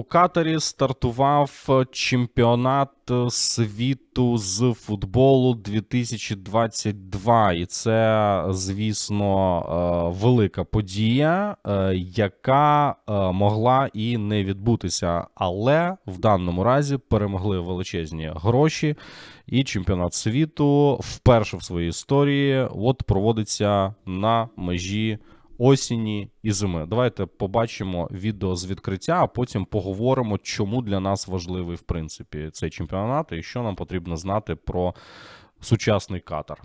у Катарі стартував чемпіонат світу з футболу 2022. І це, звісно, е, велика подія, е, яка е, могла і не відбутися. Але в даному разі перемогли величезні гроші. І чемпіонат світу вперше в своїй історії от проводиться на межі осені і зими. Давайте побачимо відео з відкриття, а потім поговоримо, чому для нас важливий в принципі цей чемпіонат і що нам потрібно знати про сучасний катар.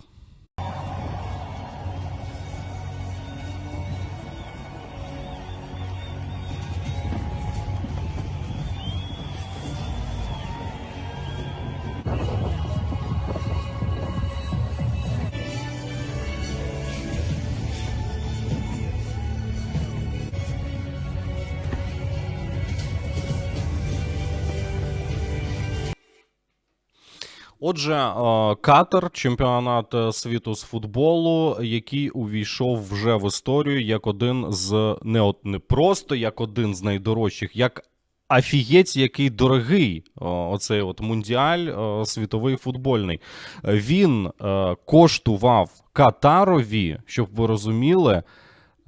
Отже, е, Катар, чемпіонат е, світу з футболу, який увійшов вже в історію як один з не от не просто як один з найдорожчих, як Афієць, який дорогий, оцей от мундіаль світовий футбольний. Він е, коштував Катарові, щоб ви розуміли,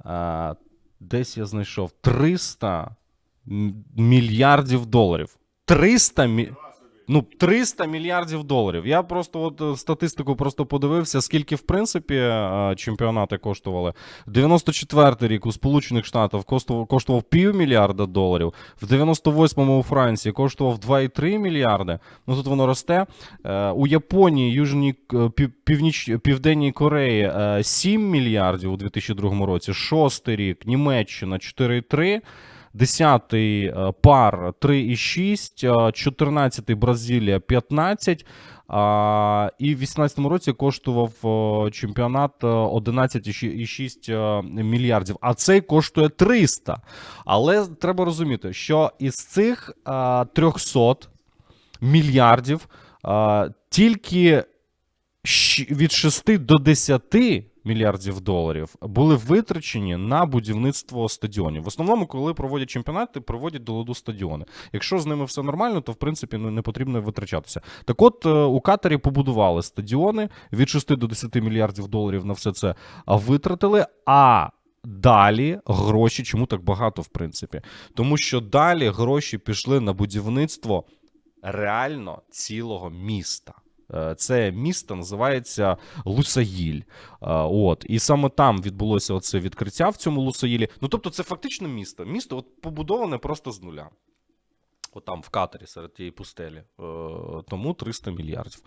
е, десь я знайшов 300 мільярдів доларів. 300 мі... Ну, 300 мільярдів доларів. Я просто от е, статистику просто подивився, скільки в принципі е, чемпіонати коштували. 94-й рік у Сполучених Штатах коштував, коштував півмільярда доларів. В 98-му у Франції коштував 2,3 мільярди. Ну тут воно росте. Е, У Японії, Южній Північ, Південній Кореї е, 7 мільярдів у 2002 році. Шостий рік Німеччина 4,3. 10-й е, пар 3,6, е, 14-й Бразилія 15, а, і в 18-му році коштував е, чемпіонат е, 11,6 е, мільярдів, а цей коштує 300. Але треба розуміти, що із цих е, 300 мільярдів е, тільки від 6 до 10 мільярдів доларів були витрачені на будівництво стадіонів. В основному, коли проводять чемпіонати, проводять до ладу стадіони. Якщо з ними все нормально, то в принципі ну, не потрібно витрачатися. Так от е, у Катарі побудували стадіони від 6 до 10 мільярдів доларів на все це витратили. А Далі гроші, чому так багато, в принципі? Тому що далі гроші пішли на будівництво реально цілого міста. Е, Це місто називається Лусаїль. Е, От і саме там відбулося оце відкриття в цьому Лусаїлі. Ну тобто, це фактично місто. Місто от побудоване просто з нуля. От там в Катарі серед тієї пустелі. Е, Тому 300 мільярдів.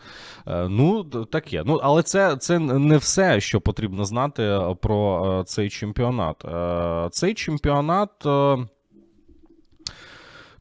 Ну, таке. Ну, але це, це не все, що потрібно знати про цей чемпіонат. Цей чемпіонат.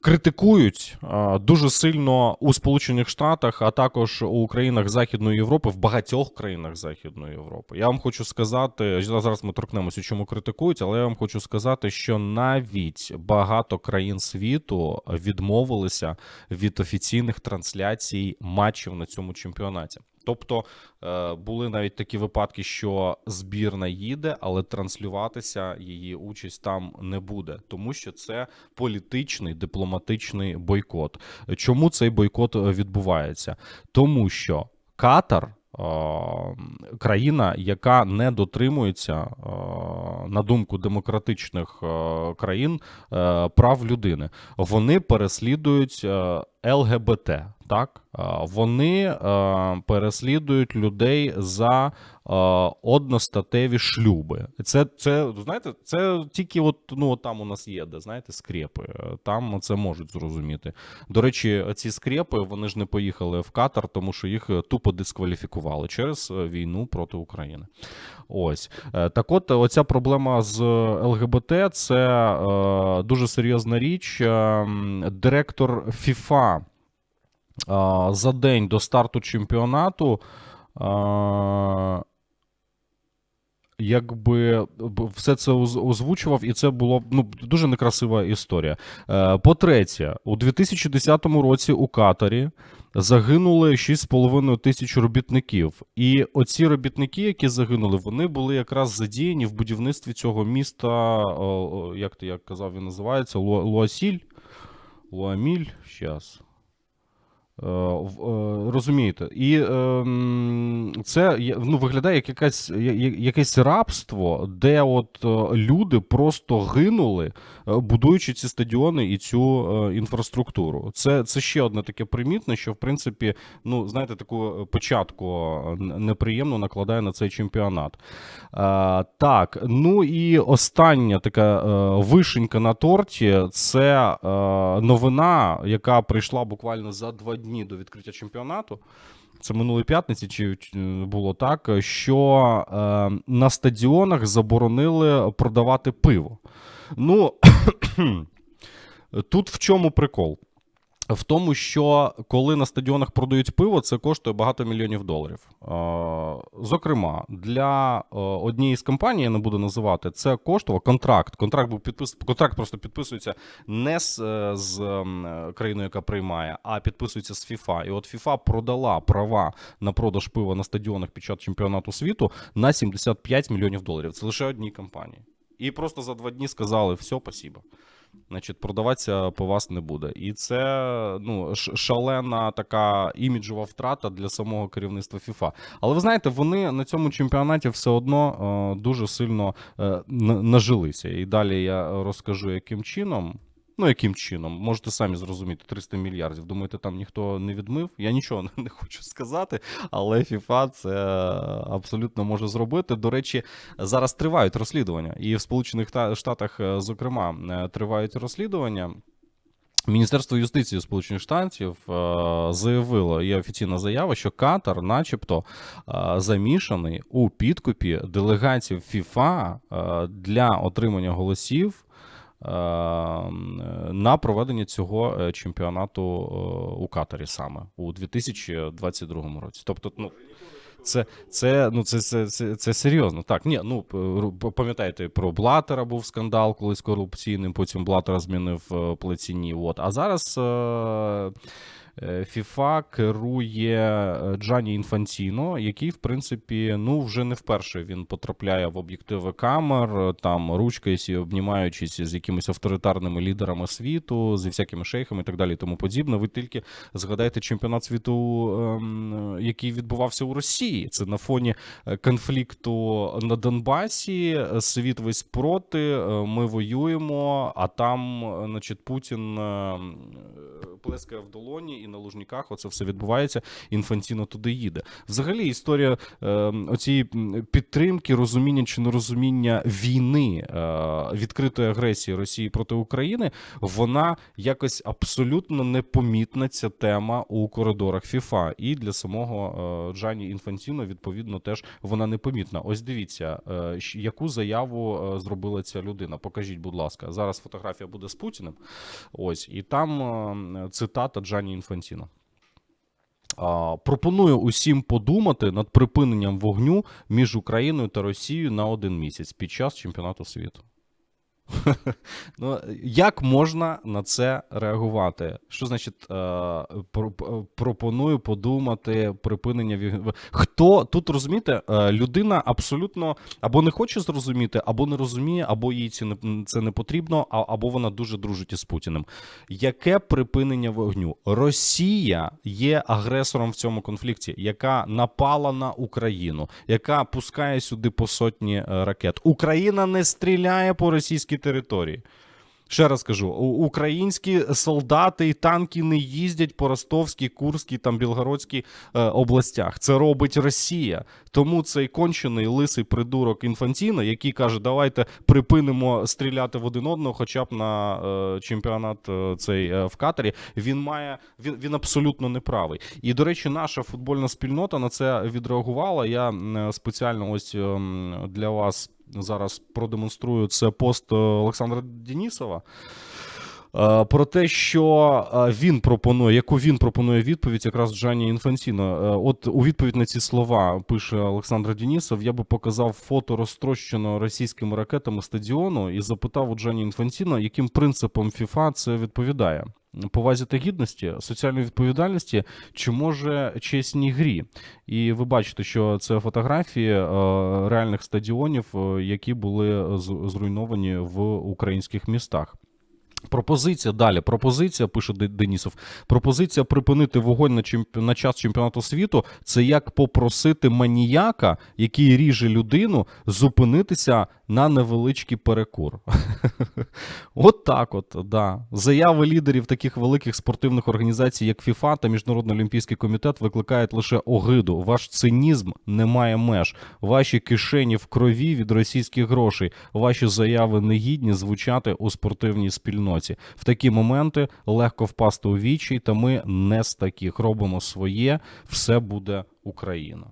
Е, критикують дуже сильно у Сполучених Штатах, а також у країнах Західної Європи, в багатьох країнах Західної Європи. Я вам хочу сказати, зараз ми торкнемося, чому критикують, але я вам хочу сказати, що навіть багато країн світу відмовилися від офіційних трансляцій матчів на цьому чемпіонаті. Тобто е, були навіть такі випадки, що збірна їде, але транслюватися її участь там не буде, тому що це політичний дипломатичний бойкот. Чому цей бойкот е, відбувається? Тому що Катар. е, Країна, яка не дотримується, на думку демократичних країн, прав людини, вони переслідують ЛГБТ. Так, вони переслідують людей за одностатеві шлюби. Це, це знаєте, це тільки от ну там у нас є, де знаєте, скрепи. Там це можуть зрозуміти. До речі, ці скрепи вони ж не поїхали в Катар, тому що їх е, тупо дискваліфікували через е, війну проти України. Ось Е, так, от оця проблема з ЛГБТ це дуже серйозна річ. Е, Директор ФІФА за день до старту чемпіонату. Якби все це озвучував, і це було ну, дуже некрасива історія. Е, По-третє, у 2010 році у Катарі загинули 6,5 тисяч робітників. І оці робітники, які загинули, вони були якраз задіяні в будівництві цього міста. Як ти як казав, він називається? Луасіль. Луаміль, щас. Е, е, Розумієте, і ем, це ну, виглядає як якась, я- я- якесь рабство, де от е, люди просто гинули, будуючи ці стадіони і цю е, інфраструктуру. Це, це ще одне таке примітне, що в принципі, ну знаєте, таку е, початку е, неприємно накладає на цей чемпіонат. Е, так, ну і остання така е, вишенька на торті це е, новина, яка прийшла буквально за два дні до відкриття чемпіонату. Це минулої п'ятниці, чи було так, що е, на стадіонах заборонили продавати пиво. Ну, тут в чому прикол? В тому, що коли на стадіонах продають пиво, це коштує багато мільйонів доларів. Зокрема, для однієї з компаній, я не буду називати, це коштував контракт. Контракт був підпис... контракт просто підписується не з, е, з країною, яка приймає, а підписується з FIFA. І от FIFA продала права на продаж пива на стадіонах під час чемпіонату світу на 75 мільйонів доларів. Це лише одній компанії. І просто за два дні сказали: все, спасибо. Значить, продаватися по вас не буде. І це ну, шалена така іміджова втрата для самого керівництва FIFA. Але ви знаєте, вони на цьому чемпіонаті все одно е, дуже сильно е, нажилися. І далі я розкажу, яким чином. Ну, яким чином, можете самі зрозуміти, 300 мільярдів. Думаєте, там ніхто не відмив? Я нічого не хочу сказати, але FIFA це абсолютно може зробити. До речі, зараз тривають розслідування, і в Сполучених Та- Штатах, е, зокрема, е, тривають розслідування. Міністерство юстиції Сполучених Штатів е, заявило, є офіційна заява, що Катар, начебто, замішаний у підкупі делегацій ФІФА для отримання голосів на проведення цього е, чемпіонату е, у Катарі саме у 2022 році. Тобто, ну. Це, це, ну, це, це, це, це серйозно. Так, ні, ну пам'ятаєте, про Блатера був скандал колись корупційним, потім Блатера змінив е, От. А зараз е, FIFA керує е, Джані Інфантіно, який, в принципі, ну вже не вперше він потрапляє в об'єктиви камер, е, там ручкаючись і обнімаючись з якимись авторитарними лідерами світу, зі всякими шейхами і так далі, тому подібне. Ви тільки згадайте чемпіонат світу, ем, який відбувався у Росії. Це на фоні е, конфлікту на Донбасі. е, Світ весь проти. е, Ми воюємо, а там, е, значить, Путін е, м, е, плескає в долоні, і на Лужніках оце все відбувається. Інфантіно туди їде. Взагалі, історія е, оцієї підтримки, розуміння чи нерозуміння війни, е, відкритої агресії Росії проти України, вона якось абсолютно непомітна ця тема у коридорах ФІФА. І для самого е, Джані Інфантіно, відповідно, теж вона непомітна. Ось дивіться, е, яку заяву е, зробила ця людина. Покажіть, будь ласка. Зараз фотографія буде з Путіним. Ось, і там е, цитата Джані Інфантіно. А, Пропоную усім подумати над припиненням вогню між Україною та Росією на один місяць під час чемпіонату світу. Ну, як можна на це реагувати? Що значить е, про- пропоную подумати припинення віг- Хто тут розумієте, е, людина абсолютно або не хоче зрозуміти, або не розуміє, або їй це не, потрібно, або вона дуже дружить із Путіним. Яке припинення вогню? Росія є агресором в цьому конфлікті, яка напала на Україну, яка пускає сюди по сотні е, ракет. Україна не стріляє по російській території. Ще раз кажу: українські солдати і танки не їздять по Ростовській, Курській там Білгородській е, областях. Це робить Росія. Тому цей кончений лисий придурок Інфантіно, який каже, давайте припинимо стріляти в один одного, хоча б на е, чемпіонат е, цей е, в Катарі. Він має він, він абсолютно неправий. І до речі, наша футбольна спільнота на це відреагувала. Я спеціально ось ем, для вас зараз продемонструю це пост е, Олександра Денісова. Е, Про те, що е, він пропонує, яку він пропонує відповідь, якраз Джані Інфантіно. Е, От у відповідь на ці слова пише Олександр Денісов. Я би показав фото розтрощеного російськими ракетами стадіону і запитав у Джані Інфантіно, яким принципом ФІФА це відповідає. Повазі та гідності, соціальної відповідальності чи може чесній грі? І ви бачите, що це фотографії реальних стадіонів, які були з- зруйновані в українських містах. Пропозиція далі. Пропозиція пише Денісов. Пропозиція припинити вогонь на, чемп... на час чемпіонату світу. Це як попросити маніяка, який ріже людину, зупинитися на невеличкий перекур. От так, от, да. Заяви лідерів таких великих спортивних організацій, як ФІФА та Міжнародний олімпійський комітет, викликають лише огиду. Ваш цинізм не має меж. Ваші кишені в крові від російських грошей. Ваші заяви негідні звучати у спортивній спільноті. В такі моменти легко впасти у вічі, та ми не з таких. Робимо своє, все буде Україна.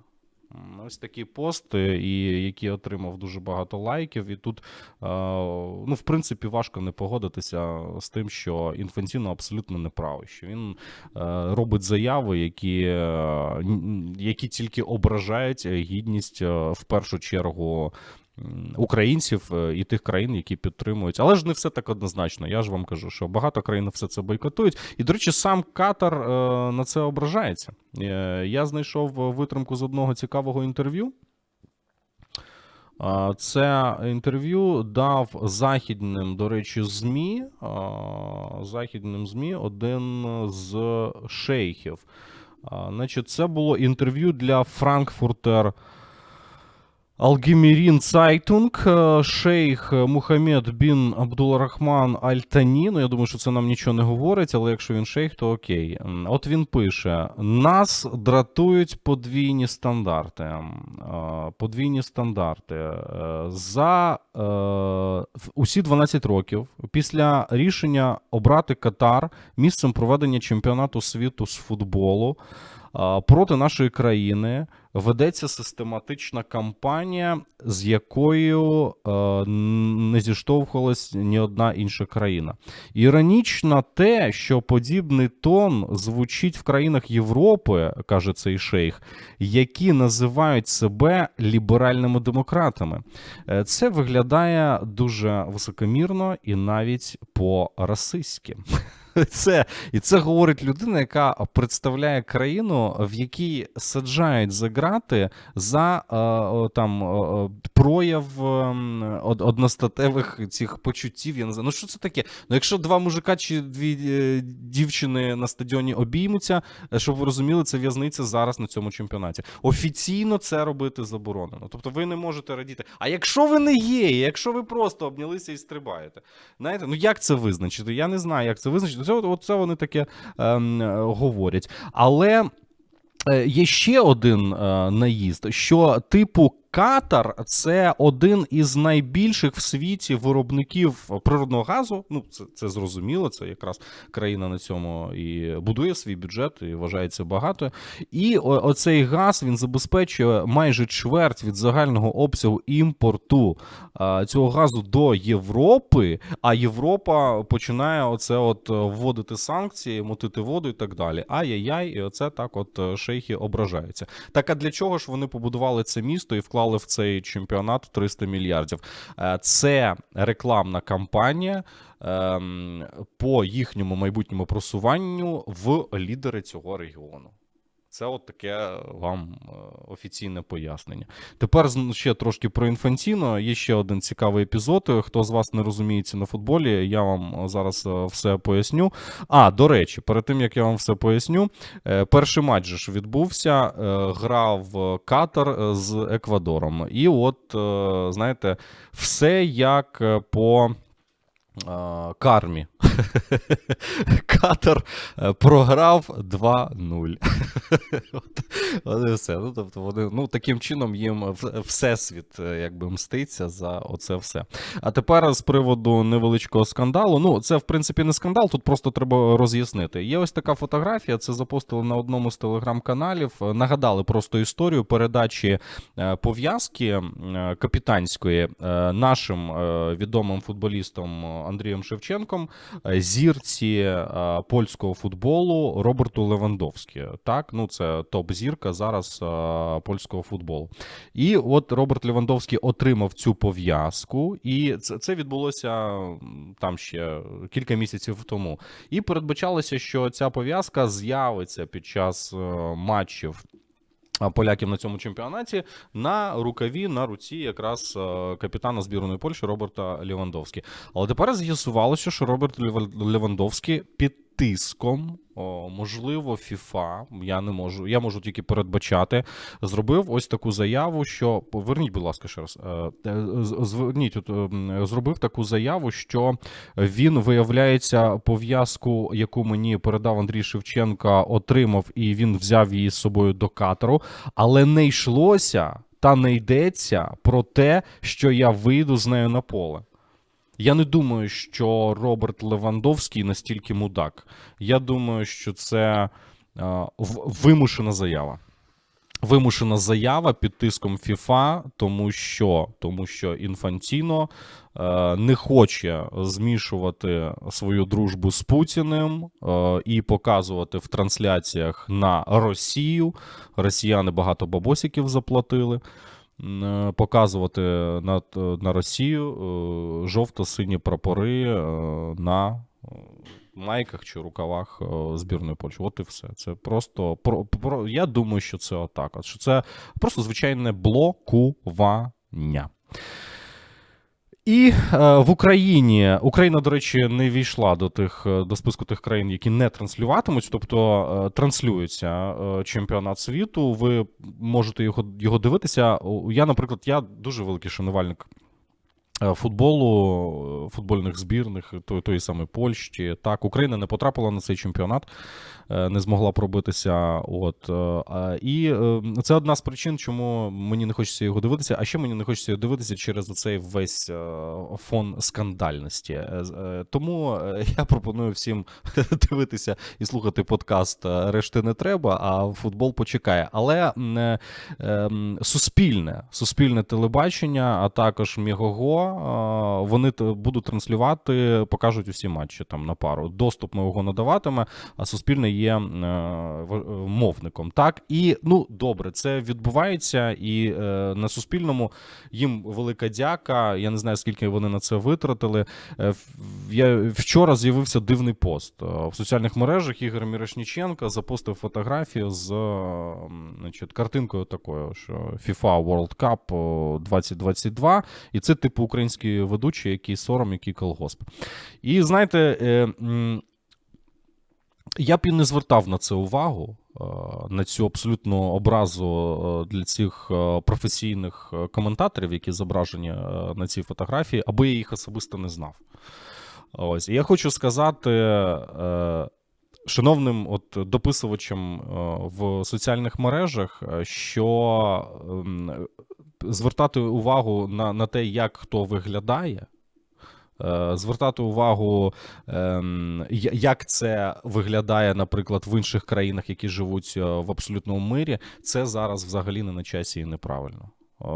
Ось такий пост, і який отримав дуже багато лайків. І тут, е, ну, в принципі, важко не погодитися з тим, що інфантіно абсолютно не правий, що він е, робить заяви, які, е, які тільки ображають гідність в першу чергу. Українців е, і тих країн, які підтримують, але ж не все так однозначно. Я ж вам кажу, що багато країн все це бойкотують. І, до речі, сам Катар е, на це ображається. Е, я знайшов витримку з одного цікавого інтерв'ю. Це інтерв'ю дав західним, до речі, ЗМІ. Західним ЗМІ один з шейхів. Значить, це було інтерв'ю для Frankfurter Алгімірін Цайтунг, е, шейх Мухаммед бін Абдулрахман Аль-Тані. Ну, я думаю, що це нам нічого не говорить, але якщо він шейх, то окей. От він пише: нас дратують подвійні стандарти. Е, Подвійні стандарти. Е, За е, усі 12 років після рішення обрати Катар місцем проведення чемпіонату світу з футболу проти нашої країни ведеться систематична кампанія, з якою е, не зіштовхувалась ні одна інша країна. Іронічно те, що подібний тон звучить в країнах Європи, каже цей шейх, які називають себе ліберальними демократами. Е, Це виглядає дуже високомірно і навіть по-расистськи. Це, і це говорить людина, яка представляє країну, в якій саджають за грати за е, там е, е, прояв ем, одностатевих цих почуттів. Я не знаю. Ну що це таке? Ну, якщо два мужика чи дві е, дівчини на стадіоні обіймуться, е, щоб ви розуміли, це в'язниця зараз на цьому чемпіонаті. Офіційно це робити заборонено. Тобто ви не можете радіти. А якщо ви не є, якщо ви просто обнялися і стрибаєте, знаєте, ну як це визначити? Я не знаю, як це визначити. Це, оце вони таке ем, е, говорять. Але. е, Є ще один е, наїзд, що типу Катар це один із найбільших в світі виробників природного газу. Ну, це, це зрозуміло. Це якраз країна на цьому і будує свій бюджет і вважається багато. І оцей газ він забезпечує майже чверть від загального обсягу імпорту цього газу до Європи. А Європа починає оце от вводити санкції, мотити воду і так далі. Ай-яй-яй, і оце так, от шейхи ображаються. Так а для чого ж вони побудували це місто і вклали в цей чемпіонат 300 мільярдів? Е, Це рекламна кампанія. ем, По їхньому майбутньому просуванню в лідери цього регіону. Це от таке вам е, офіційне пояснення. Тепер ще трошки про інфантіно. Є ще один цікавий епізод. Хто з вас не розуміється на футболі, я вам зараз е, все поясню. А, до речі, перед тим як я вам все поясню, е, перший матч же ж відбувся. е, Грав е, Катар е, з Еквадором. І от, е, знаєте, все як е, по. Е, Кармі. Катар е, програв 2-0. От, от і все. Ну, тобто вони, ну, таким чином їм всесвіт е, якби мститься за оце все. А тепер з приводу невеличкого скандалу. Ну, це в принципі не скандал, тут просто треба роз'яснити. Є ось така фотографія, це запостили на одному з телеграм-каналів. Нагадали просто історію передачі пов'язки капітанської нашим відомим футболістом Андрієм Шевченком, е, зірці е, польського футболу Роберту Левандовські. Так, ну це топ-зірка зараз е, польського футболу. І от Роберт Левандовський отримав цю пов'язку, і це, це відбулося там ще кілька місяців тому. І передбачалося, що ця пов'язка з'явиться під час матчів поляків на цьому чемпіонаті на рукаві на руці якраз е, капітана збірної Польщі Роберта Лівандовські. Але тепер з'ясувалося, що Роберт Лівандовський під тиском, о, можливо, ФІФА, я не можу, я можу тільки передбачати, зробив ось таку заяву, що поверніть, будь ласка, ще раз. е, Зверніть, от, ем, зробив таку заяву, що він виявляється пов'язку, яку мені передав Андрій Шевченка, отримав, і він взяв її з собою до катеру, але не йшлося та не йдеться про те, що я вийду з нею на поле. Я не думаю, що Роберт Левандовський настільки мудак. Я думаю, що це е, вимушена заява. Вимушена заява під тиском ФІФА, тому що, тому що Інфантіно е, не хоче змішувати свою дружбу з Путіним е, і показувати в трансляціях на Росію. Росіяни багато бабосиків заплатили. Е, Показувати на, на Росію е, жовто-сині прапори е, на е, майках чи рукавах е, збірної Польщі. От і все. Це просто про, про я думаю, що це отак. От, що це просто звичайне блокування. І е, в Україні Україна, до речі, не війшла до тих е, до списку тих країн, які не транслюватимуть, тобто е, транслюється чемпіонат світу. Ви можете його його дивитися. Я, наприклад, я дуже великий шанувальник футболу, е, футбольних збірних тої, тої самої Польщі. Так, Україна не потрапила на цей чемпіонат, е, не змогла пробитися. От е, і е, це одна з причин, чому мені не хочеться його дивитися. А ще мені не хочеться його дивитися через цей весь е, фон скандальності. Е, е, Тому е, я пропоную всім дивитися і слухати подкаст е, решти не треба, а футбол почекає. Але е, суспільне, суспільне телебачення, а також Мігого, вони будуть транслювати, покажуть усі матчі там на пару. Доступ Мегого надаватиме, а суспільне є е, е, мовником. Так і ну добре, це відбувається, і е, на суспільному їм велика дяка. Я не знаю, скільки вони на це витратили. Я вчора з'явився дивний пост в соціальних мережах. Ігор Мірошніченко запостив фотографію з значить, картинкою такою, що FIFA World Cup 2022. І це типу український ведучий, який сором, який колгосп. І знаєте. е, я б і не звертав на це увагу, е, на цю абсолютну образу е, для цих професійних коментаторів, які зображені на цій фотографії, аби я їх особисто не знав. Ось і я хочу сказати. Шановним от дописувачам е, в соціальних мережах, е, що ем, звертати увагу на, на те, як хто виглядає, е, звертати увагу, ем, як це виглядає, наприклад, в інших країнах, які живуть в абсолютному мирі, це зараз взагалі не на часі і неправильно.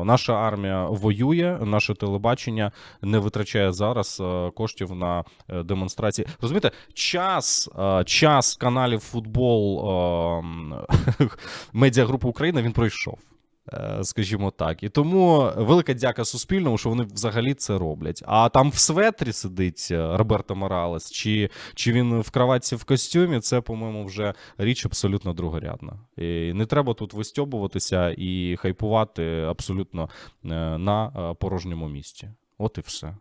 Наша армія воює, наше телебачення не витрачає зараз е, коштів на е, демонстрації. Розумієте, час, е, час каналів футбол е, м, медіагрупи Україна він пройшов. Е, Скажімо так, і тому велика дяка Суспільному, що вони взагалі це роблять. А там в светрі сидить е, Роберто Моралес, чи, чи він в кроватці в костюмі, це, по-моєму, вже річ абсолютно другорядна. І не треба тут вистьобуватися і хайпувати абсолютно е, на порожньому місці. От і все.